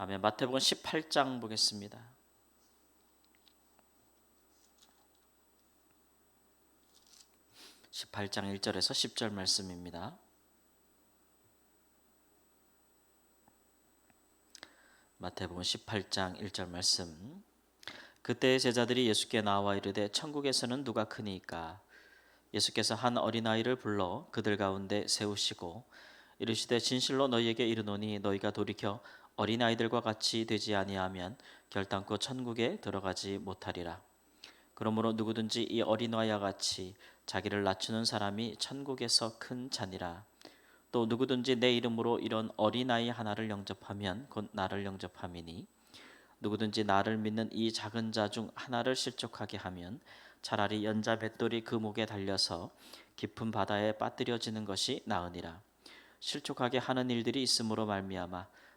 아멘. 마태복음 18장 보겠습니다. (18장 1절에서 10절) 말씀입니다. 마태복음 18장 1절 말씀. 그때 제자들이 예수께 나와 이르되 천국에서는 누가 크니까 예수께서 한 어린아이를 불러 그들 가운데 세우시고 이르시되 진실로 너희에게 이르노니 너희가 돌이켜 어린 아이들과 같이 되지 아니하면 결단코 천국에 들어가지 못하리라. 그러므로 누구든지 이 어린아이와 같이 자기를 낮추는 사람이 천국에서 큰 자니라. 또 누구든지 내 이름으로 이런 어린아이 하나를 영접하면 곧 나를 영접함이니 누구든지 나를 믿는 이 작은 자 중 하나를 실족하게 하면 차라리 연자 뱃돌이 그 목에 달려서 깊은 바다에 빠뜨려지는 것이 나으니라 실족하게 하는 일들이 있으므로 말미암아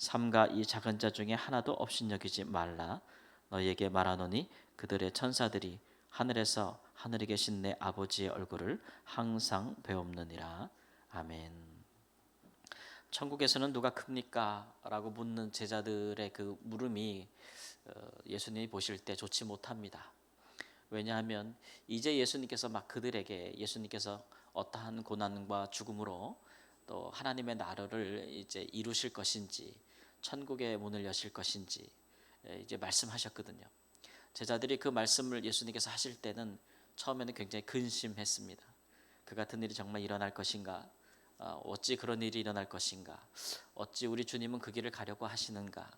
삼가 이 작은 자 중에 하나도 없신 여기지 말라. 너희에게 말하노니 그들의 천사들이 하늘에서 하늘에 계신 내 아버지의 얼굴을 항상 배옵느니라. 아멘. 천국에서는 누가 큽니까? 라고 묻는 제자들의 그 물음이 어, 예수님이 보실 때 좋지 못합니다. 왜냐하면 이제 예수님께서 막 그들에게 예수님께서 어떠한 고난과 죽음으로 또 하나님의 나라를 이제 이루실 것인지 천국의 문을 여실 것인지 이제 말씀하셨거든요. 제자들이 그 말씀을 예수님께서 하실 때는 처음에는 굉장히 근심했습니다. 그 같은 일이 정말 일어날 것인가? 어, 어찌 그런 일이 일어날 것인가? 어찌 우리 주님은 그 길을 가려고 하시는가?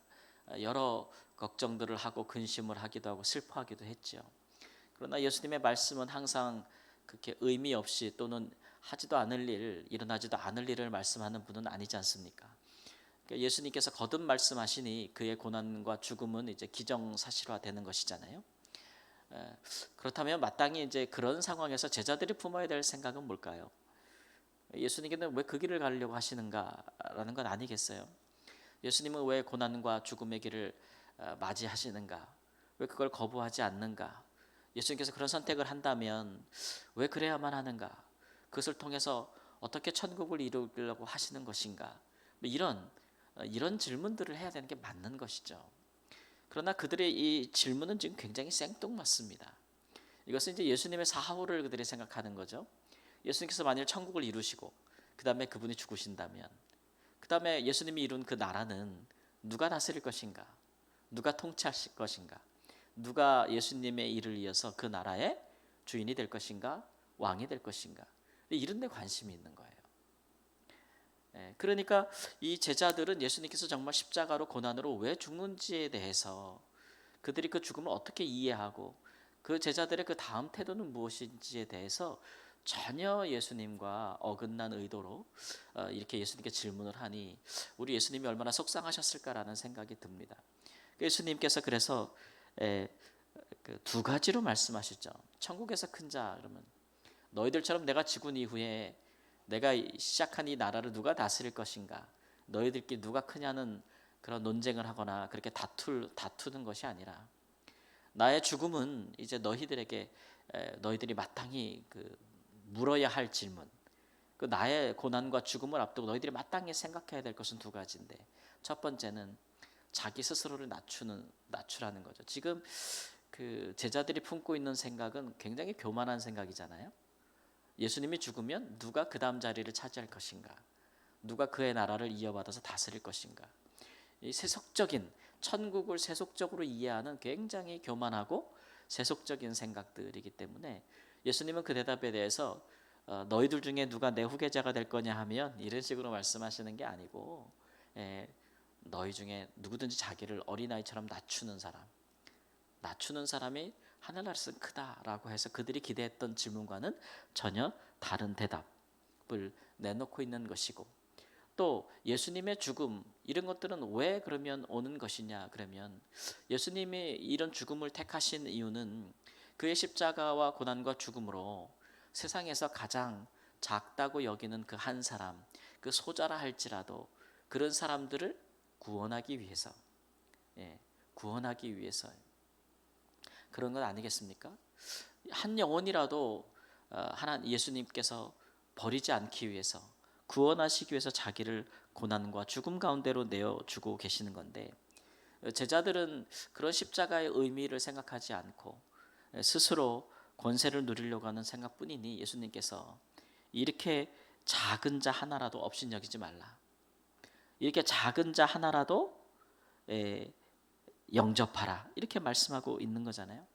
어, 여러 걱정들을 하고 근심을 하기도 하고 슬퍼하기도 했죠. 그러나 예수님의 말씀은 항상 그렇게 의미 없이 또는 하지도 않을 일, 일어나지도 않을 일을 말씀하는 분은 아니지 않습니까? 그러니까 예수님께서 거듭 말씀하시니 그의 고난과 죽음은 이제 기정사실화되는 것이잖아요. 그렇다면 마땅히 이제 그런 상황에서 제자들이 품어야 될 생각은 뭘까요? 예수님께는 왜 그 길을 가려고 하시는가라는 건 아니겠어요? 예수님은 왜 고난과 죽음의 길을 어, 맞이하시는가? 왜 그걸 거부하지 않는가? 예수님께서 그런 선택을 한다면 왜 그래야만 하는가? 그것을 통해서 어떻게 천국을 이루려고 하시는 것인가? 뭐 이런 어, 이런 질문들을 해야 되는 게 맞는 것이죠. 그러나 그들의 이 질문은 지금 굉장히 생뚱맞습니다. 이것은 이제 예수님의 사후를 그들이 생각하는 거죠. 예수님께서 만일 천국을 이루시고 그 다음에 그분이 죽으신다면 그 다음에 예수님이 이룬 그 나라는 누가 다스릴 것인가? 누가 통치하실 것인가? 누가 예수님의 일을 이어서 그 나라의 주인이 될 것인가? 왕이 될 것인가? 이런 데 관심이 있는 거예요. 예, 그러니까 이 제자들은 예수님께서 정말 십자가로 고난으로 왜 죽는지에 대해서 그들이 그 죽음을 어떻게 이해하고 그 제자들의 그 다음 태도는 무엇인지에 대해서 전혀 예수님과 어긋난 의도로 어, 이렇게 예수님께 질문을 하니 우리 예수님이 얼마나 속상하셨을까라는 생각이 듭니다. 예수님께서 그래서 그두 가지로 말씀하시죠. 천국에서 큰 자 그러면 너희들처럼 내가 죽은 이후에 내가 시작한 이 나라를 누가 다스릴 것인가? 너희들끼리 누가 크냐는 그런 논쟁을 하거나 그렇게 다툴 다투는 것이 아니라 나의 죽음은 이제 너희들에게 너희들이 마땅히 그 물어야 할 질문. 그 나의 고난과 죽음을 앞두고 너희들이 마땅히 생각해야 될 것은 두 가지인데 첫 번째는 자기 스스로를 낮추는 낮추라는 거죠. 지금 그 제자들이 품고 있는 생각은 굉장히 교만한 생각이잖아요. 예수님이 죽으면 누가 그 다음 자리를 차지할 것인가? 누가 그의 나라를 이어받아서 다스릴 것인가? 이 세속적인 천국을 세속적으로 이해하는 굉장히 교만하고 세속적인 생각들이기 때문에 예수님은 그 대답에 대해서 어, 너희들 중에 누가 내 후계자가 될 거냐 하면 이런 식으로 말씀하시는 게 아니고 예, 너희 중에 누구든지 자기를 어린아이처럼 낮추는 사람 낮추는 사람이 하늘나라에서 크다라고 해서 그들이 기대했던 질문과는 전혀 다른 대답을 내놓고 있는 것이고 또또 예수님의 죽음 이런 것들은 왜 그러면 오는 것이냐 그러면 예수님이 이런 죽음을 택하신 이유는 그의 십자가와 고난과 죽음으로 세상에서 가장 작다고 여기는 그 한 사람 그 소자라 할지라도 그런 사람들을 구원하기 위해서 예, 구원하기 위해서 그런 것 아니겠습니까? 한 영혼이라도 어, 하나 예수님께서 버리지 않기 위해서 구원하시기 위해서 자기를 고난과 죽음 가운데로 내어 주고 계시는 건데 제자들은 그런 십자가의 의미를 생각하지 않고 스스로 권세를 누리려고 하는 생각뿐이니 예수님께서 이렇게 작은 자 하나라도 업신여기지 말라. 이렇게 작은 자 하나라도 에, 영접하라. 이렇게 말씀하고 있는 거잖아요.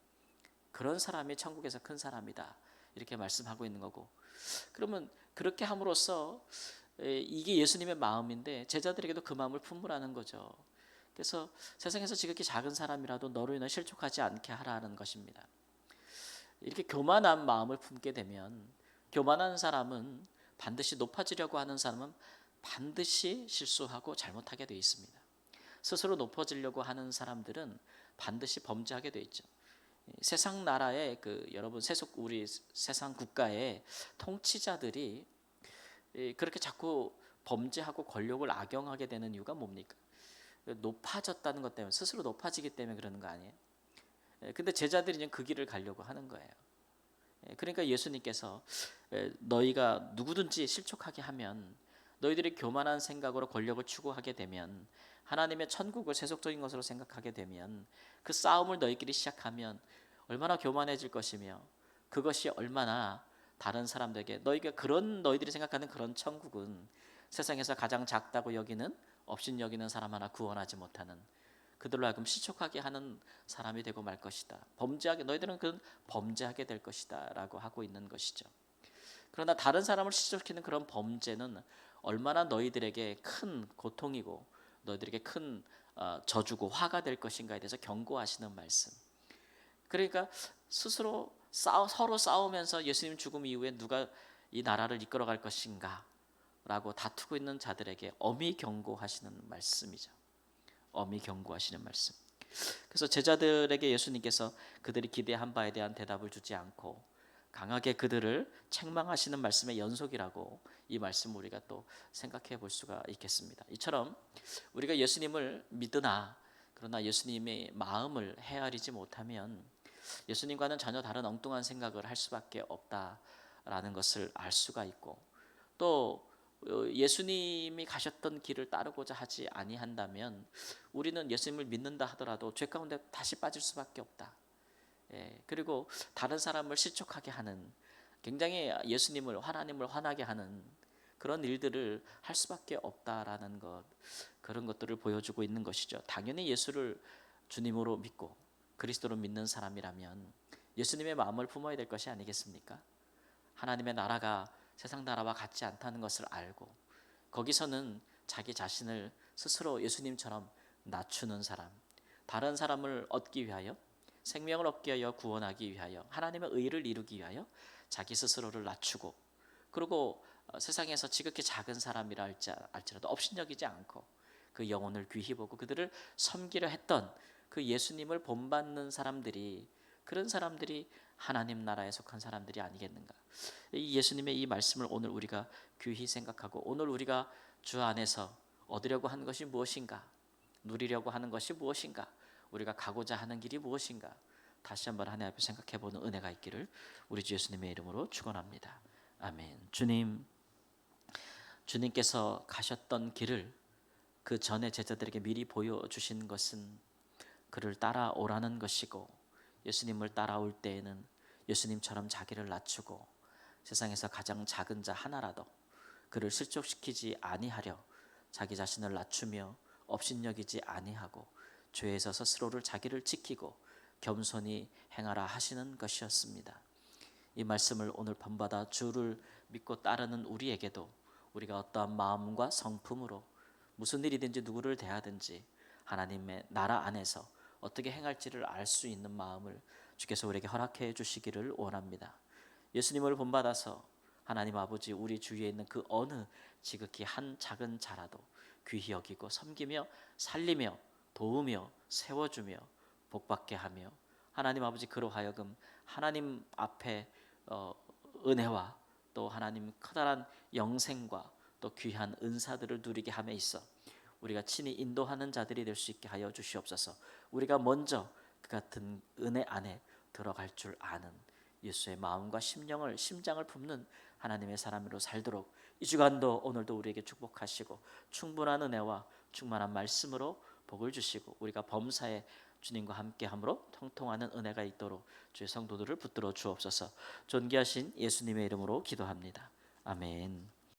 그런 사람이 천국에서 큰 사람이다. 이렇게 말씀하고 있는 거고. 그러면 그렇게 함으로써 에, 이게 예수님의 마음인데 제자들에게도 그 마음을 품으라는 거죠. 그래서 세상에서 지극히 작은 사람이라도 너로 인해 실족하지 않게 하라는 것입니다. 이렇게 교만한 마음을 품게 되면 교만한 사람은 반드시 높아지려고 하는 사람은 반드시 실수하고 잘못하게 되어 있습니다. 스스로 높아지려고 하는 사람들은 반드시 범죄하게 되어 있죠. 세상 나라의 그 여러분 세속 우리 세상 국가의 통치자들이 그렇게 자꾸 범죄하고 권력을 악용하게 되는 이유가 뭡니까? 높아졌다는 것 때문에 스스로 높아지기 때문에 그러는 거 아니에요? 근데 제자들이 이제 그 길을 가려고 하는 거예요. 그러니까 예수님께서 너희가 누구든지 실족하게 하면 너희들이 교만한 생각으로 권력을 추구하게 되면 하나님의 천국을 세속적인 것으로 생각하게 되면 그 싸움을 너희끼리 시작하면 얼마나 교만해질 것이며 그것이 얼마나 다른 사람들에게 너희가 그런 너희들이 생각하는 그런 천국은 세상에서 가장 작다고 여기는 없인 여기는 사람 하나 구원하지 못하는 그들로 하여금 시촉하게 하는 사람이 되고 말 것이다. 범죄하게 너희들은 그 범죄하게 될 것이다라고 하고 있는 것이죠. 그러나 다른 사람을 시촉시키는 그런 범죄는 얼마나 너희들에게 큰 고통이고 너희들에게 큰 어, 저주고 화가 될 것인가에 대해서 경고하시는 말씀. 그러니까 스스로 싸우, 서로 싸우면서 예수님 죽음 이후에 누가 이 나라를 이끌어갈 것인가라고 다투고 있는 자들에게 엄히 경고하시는 말씀이죠. 엄히 경고하시는 말씀. 그래서 제자들에게 예수님께서 그들이 기대한 바에 대한 대답을 주지 않고 강하게 그들을 책망하시는 말씀의 연속이라고 이 말씀 우리가 또 생각해 볼 수가 있겠습니다. 이처럼 우리가 예수님을 믿으나 그러나 예수님의 마음을 헤아리지 못하면 예수님과는 전혀 다른 엉뚱한 생각을 할 수밖에 없다라는 것을 알 수가 있고 또 어, 예수님이 가셨던 길을 따르고자 하지 아니한다면 우리는 예수님을 믿는다 하더라도 죄 가운데 다시 빠질 수밖에 없다. 예, 그리고 다른 사람을 실족하게 하는 굉장히 예수님을 하나님을 화나게 하는 그런 일들을 할 수밖에 없다라는 것 그런 것들을 보여주고 있는 것이죠. 당연히 예수를 주님으로 믿고 그리스도로 믿는 사람이라면 예수님의 마음을 품어야 될 것이 아니겠습니까? 하나님의 나라가 세상 나라와 같지 않다는 것을 알고 거기서는 자기 자신을 스스로 예수님처럼 낮추는 사람, 다른 사람을 얻기 위하여 생명을 얻기 위하여 구원하기 위하여 하나님의 의를 이루기 위하여 자기 스스로를 낮추고 그리고 어, 세상에서 지극히 작은 사람이라 할지라도 업신여기지 않고 그 영혼을 귀히 보고 그들을 섬기려 했던 그 예수님을 본받는 사람들이 그런 사람들이 하나님 나라에 속한 사람들이 아니겠는가? 이 예수님의 이 말씀을 오늘 우리가 귀히 생각하고 오늘 우리가 주 안에서 얻으려고 하는 것이 무엇인가? 누리려고 하는 것이 무엇인가? 우리가 가고자 하는 길이 무엇인가? 다시 한번 하나님 앞에 생각해 보는 은혜가 있기를 우리 주 예수님의 이름으로 축원합니다. 아멘. 주님 주님께서 가셨던 길을 그 전에 제자들에게 미리 보여 주신 것은 그를 따라오라는 것이고 예수님을 따라올 때에는 예수님처럼 자기를 낮추고 세상에서 가장 작은 자 하나라도 그를 실족시키지 아니하려 자기 자신을 낮추며 업신여기지 아니하고 죄에서 스스로를 자기를 지키고 겸손히 행하라 하시는 것이었습니다. 이 말씀을 오늘 밤마다 주를 믿고 따르는 우리에게도 우리가 어떠한 마음과 성품으로 무슨 일이든지 누구를 대하든지 하나님의 나라 안에서 어떻게 행할지를 알 수 있는 마음을 주께서 우리에게 허락해 주시기를 원합니다. 예수님을 본받아서 하나님 아버지 우리 주위에 있는 그 어느 지극히 한 작은 자라도 귀히 여기고 섬기며 살리며 도우며 세워주며 복받게 하며 하나님 아버지 그로 하여금 하나님 앞에 어, 은혜와 또 하나님 커다란 영생과 또 귀한 은사들을 누리게 함에 있어 우리가 친히 인도하는 자들이 될 수 있게 하여 주시옵소서. 우리가 먼저 그 같은 은혜 안에 들어갈 줄 아는 예수의 마음과 심령을 심장을 품는 하나님의 사람으로 살도록 이 주간도 오늘도 우리에게 축복하시고 충분한 은혜와 충만한 말씀으로 복을 주시고 우리가 범사에 주님과 함께 함으로 통통하는 은혜가 있도록 주의 성도들을 붙들어 주옵소서. 존귀하신 예수님의 이름으로 기도합니다. 아멘.